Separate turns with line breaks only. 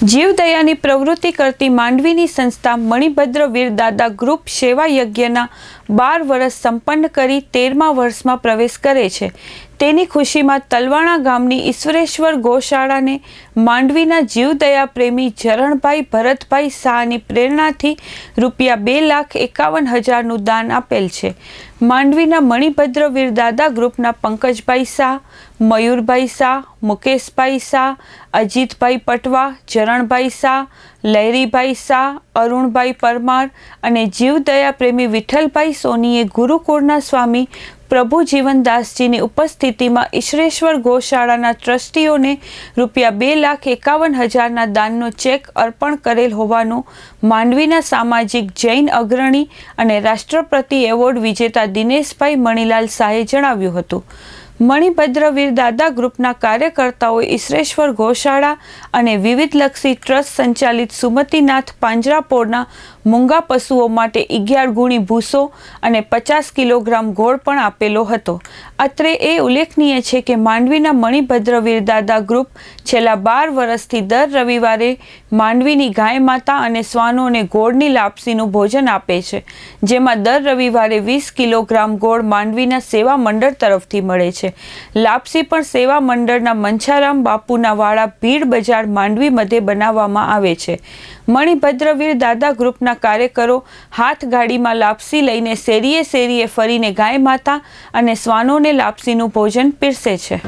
જીવદયાની પ્રવૃત્તિ કરતી માંડવીની સંસ્થા મણિભદ્ર વીર દાદા ગ્રુપ સેવા યજ્ઞના બાર વર્ષ સંપન્ન કરી તેરમા વર્ષમાં પ્રવેશ કરે છે. તેની ખુશીમાં તલવાણા ગામની ઈશ્વરેશ્વર ગૌશાળાને માંડવીના જીવદયા પ્રેમી ચરણભાઈ ભરતભાઈ શાહની પ્રેરણાથી રૂપિયા બે લાખ એકાવન હજારનું દાન આપેલ છે. માંડવીના મણિભદ્ર વીર દાદા ગ્રુપના પંકજભાઈ શાહ, મયુરભાઈ શાહ, મુકેશભાઈ શાહ, અજીતભાઈ પટવા, ચરણભાઈ શાહ, લહેરીભાઈ શાહ, અરુણભાઈ પરમાર અને જીવદયા પ્રેમી વિઠ્ઠલભાઈ સોનીએ ગુરુકુળના સ્વામી પ્રભુ જીવનદાસજીની ઉપસ્થિતિમાં ઈશ્વરેશ્વર ગૌશાળાના ટ્રસ્ટીઓને રૂપિયા બે લાખ એકાવન હજારના દાનનો ચેક અર્પણ કરેલ હોવાનું માંડવીના સામાજિક જૈન અગ્રણી અને રાષ્ટ્રપતિ એવોર્ડ વિજેતા દિનેશભાઈ મણીલાલ શાહે જણાવ્યું હતું. મણિભદ્રવીર દાદા ગ્રુપના કાર્યકર્તાઓએ ઈશ્વરેશ્વર ગૌશાળા અને વિવિધલક્ષી ટ્રસ્ટ સંચાલિત સુમતીનાથ પાંજરાપોળના મૂંગા પશુઓ માટે અગિયાર ગુણી ભૂસો અને પચાસ કિલોગ્રામ ગોળ પણ આપેલો હતો. અત્રે એ ઉલ્લેખનીય છે કે માંડવીના મણિભદ્રવીર દાદા ગ્રુપ છેલ્લા બાર વર્ષથી દર રવિવારે માંડવીની ગાય માતા અને શ્વાનોને ગોળની લાપસીનું ભોજન આપે છે, જેમાં દર રવિવારે વીસ કિલોગ્રામ ગોળ માંડવીના સેવા મંડળ તરફથી મળે લાપસી પણ સેવા મંડળના મંછારામ બાપુના વાળા ભીડ બજાર માંડવી મધ્યે બનાવવામાં આવે છે. મણિભદ્રવીર દાદા ગ્રુપના કાર્યકરો હાથ ગાડીમાં લાપસી લઈને શેરીએ શેરીએ ફરીને ગાય માતા અને શ્વાનોને લાપસીનું ભોજન પીરસે છે.